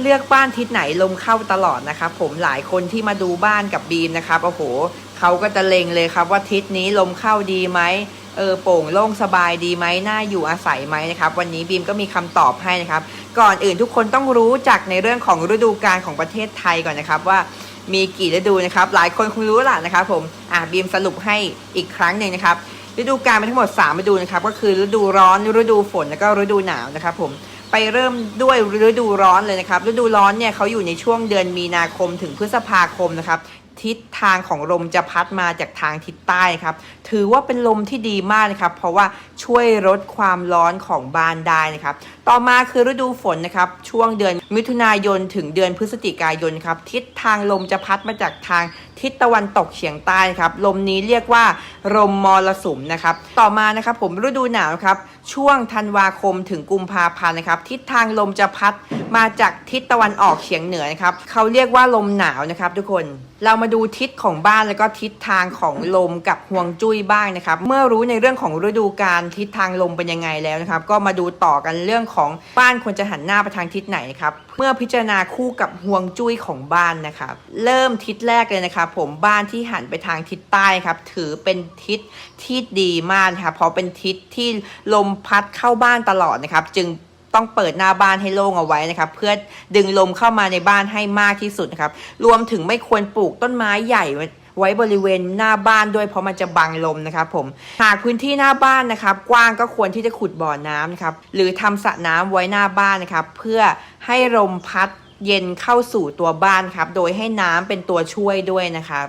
เลือกบ้านทิศไหนลมเข้าตลอดนะครับผมหลายคนที่มาดูบ้านกับบีมนะครับโอ้โหเขาก็จะเลงเลยครับว่าทิศนี้ลมเข้าดีไหมเออโป่งโล่งสบายดีไหมน่าอยู่อาศัยไหมนะครับวันนี้บีมก็มีคำตอบให้นะครับ ก่อนอื่นทุกคนต้องรู้จักในเรื่องของฤดูกาลของประเทศไทยก่อนนะครับว่ามีกี่ฤดูนะครับ หลายคนคงรู้แหละนะครับผมอะบีมสรุปให้อีกครั้งหนึ่งนะครับฤดูกาลมีทั้งหมด3ฤดูนะครับก็คือฤดูร้อนฤดูฝนแล้วก็ฤดูหนาวนะครับผม ไปเริ่มด้วยฤดูร้อนเลยนะครับฤดูร้อนเนี่ยเขาอยู่ในช่วงเดือนมีนาคมถึงพฤษภาคมนะครับ ทิศทางของลมจะพัดมาจากทางทิศใต้ครับ ถือว่าเป็นลมที่ดีมากนะครับ เพราะว่าช่วยลดความร้อนของบ้านได้นะครับ ต่อมาคือฤดูฝนนะครับ ช่วงเดือนมิถุนายนถึงเดือนพฤศจิกายนครับ ทิศทางลมจะพัดมาจากทางทิศตะวันตกเฉียงใต้ครับลมนี้เรียกว่าลมมรสุมนะครับ ต่อมานะครับผมฤดูหนาวครับ ช่วงธันวาคมถึงกุมภาพันธ์นะครับ ทิศทางลมจะพัด มาจากทิศตะวันออกเฉียงเหนือนะครับเขาเรียกว่าลมหนาวนะครับทุกคนเรามาดูทิศของบ้านแล้วก็ทิศทางของลมกับห่วงจุ้ยบ้างนะครับ เมื่อรู้ในเรื่องของฤดูกาลทิศทางลมเป็นยังไงแล้วนะครับ ก็มาดูต่อกันเรื่องของบ้านควรจะหันหน้าไปทางทิศไหนครับเมื่อพิจารณาคู่กับห่วงจุ้ยของบ้านนะครับ เริ่มทิศแรกเลยนะครับ ผมบ้านที่หันไปทางทิศใต้ครับ ถือเป็นทิศที่ดีมากนะครับเพราะเป็นทิศที่ลมพัดเข้าบ้านตลอดนะครับ จึง ต้องเปิดหน้าบ้านให้โล่งเอาไว้นะครับเพื่อดึงลมเข้ามาในบ้านให้มากที่สุดนะครับรวมถึงไม่ควรปลูกต้นไม้ใหญ่ไว้บริเวณหน้าบ้านด้วยเพราะมันจะบังลมนะครับผมหากพื้นที่หน้าบ้านนะครับ กว้างก็ควรที่จะขุดบ่อน้ำนะครับหรือทำสระน้ำไว้หน้าบ้านนะครับ เพื่อให้ลมพัดเย็นเข้าสู่ตัวบ้านครับ โดยให้น้ำเป็นตัวช่วยด้วยนะครับ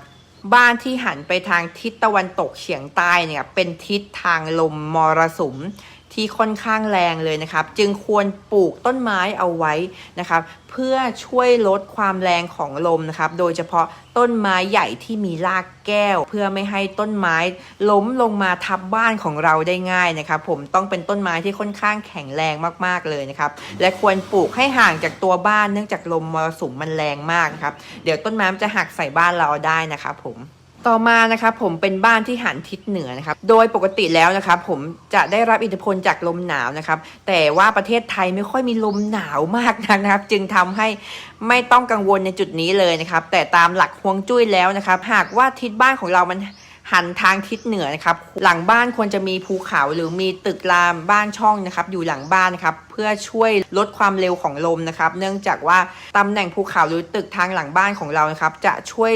บ้านที่หันไปทางทิศตะวันตกเฉียงใต้เนี่ยเป็นทิศทางลมมรสุม ที่ค่อนข้างแรงเลยนะครับ จึงควรปลูกต้นไม้เอาไว้นะครับ เพื่อช่วยลดความแรงของลมนะครับ โดยเฉพาะต้นไม้ใหญ่ที่มีรากแก้ว เพื่อไม่ให้ต้นไม้ล้มลงมาทับบ้านของเราได้ง่ายนะครับ ผมต้องเป็นต้นไม้ที่ค่อนข้างแข็งแรงมากๆเลยนะครับ และควรปลูกให้ห่างจากตัวบ้านเนื่องจากลมมรสุมมันแรงมากครับ เดี๋ยวต้นไม้จะหักใส่บ้านเราได้นะครับผม ต่อมานะครับผมเป็นบ้านที่หันทิศเหนือนะครับ โดยปกติแล้วนะครับผมจะได้รับอิทธิพลจากลมหนาวนะครับ แต่ว่าประเทศไทยไม่ค่อยมีลมหนาวมากนักนะครับ จึงทำให้ไม่ต้องกังวลในจุดนี้เลยนะครับ แต่ตามหลักฮวงจุ้ยแล้วนะครับ หากว่าทิศบ้านของเรามันหันทางทิศเหนือนะครับ หลังบ้านควรจะมีภูเขาหรือมีตึกรามบ้านช่องนะครับ อยู่หลังบ้านนะครับ เพื่อช่วยลดความเร็วของลมนะครับ เนื่องจากว่าตำแหน่งภูเขาหรือตึกทางหลังบ้านของเรานะครับ จะช่วย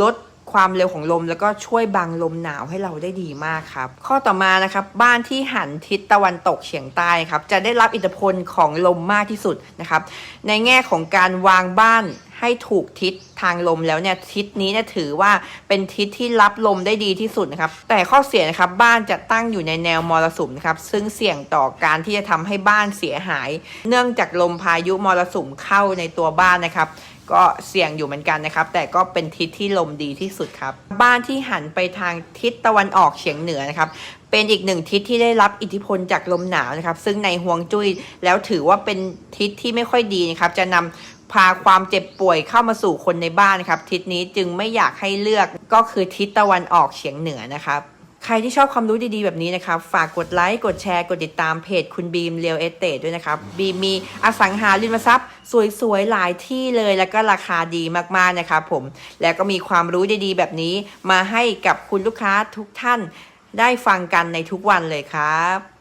ลด ความเร็วของลม แล้วก็ช่วยบังลมหนาวให้เราได้ดีมากครับ ข้อต่อมานะครับบ้านที่หันทิศตะวันตกเฉียงใต้ครับจะได้รับอิทธิพลของลมมากที่สุดนะครับในแง่ของการวางบ้านให้ถูกทิศทางลมแล้วเนี่ยทิศนี้เนี่ยถือว่าเป็นทิศที่รับลมได้ดีที่สุดนะครับ แต่ข้อเสียนะครับบ้านจะตั้งอยู่ในแนวมรสุมนะครับซึ่งเสี่ยงต่อการที่จะทำให้บ้านเสียหาย เนื่องจากลมพายุมรสุมเข้าในตัวบ้านนะครับ ก็เสี่ยงอยู่เหมือนกันนะครับ แต่ก็เป็นทิศที่ลมดีที่สุดครับ บ้านที่หันไปทางทิศตะวันออกเฉียงเหนือนะครับ เป็นอีกหนึ่งทิศที่ได้รับอิทธิพลจากลมหนาวนะครับ ซึ่งในฮวงจุ้ยแล้วถือว่าเป็นทิศที่ไม่ค่อยดีนะครับ จะนำพาความเจ็บป่วยเข้ามาสู่คนในบ้านนะครับ ทิศนี้จึงไม่อยากให้เลือกก็คือทิศตะวันออกเฉียงเหนือนะครับ รที่ชอบความรู้ดีๆ แบบนี้นะครับ ฝากกดไลค์ กดแชร์ กดติดตามเพจคุณบีมเรียวเอสเตดด้วยนะครับ บีมมีอสังหาริมทรัพย์ สวยๆ หลายที่เลย แล้วก็ราคาดีมากๆ นะครับผม แล้วก็มีความรู้ดีๆ แบบนี้ มาให้กับคุณลูกค้าทุกท่านได้ฟังกันในทุกวันเลยครับ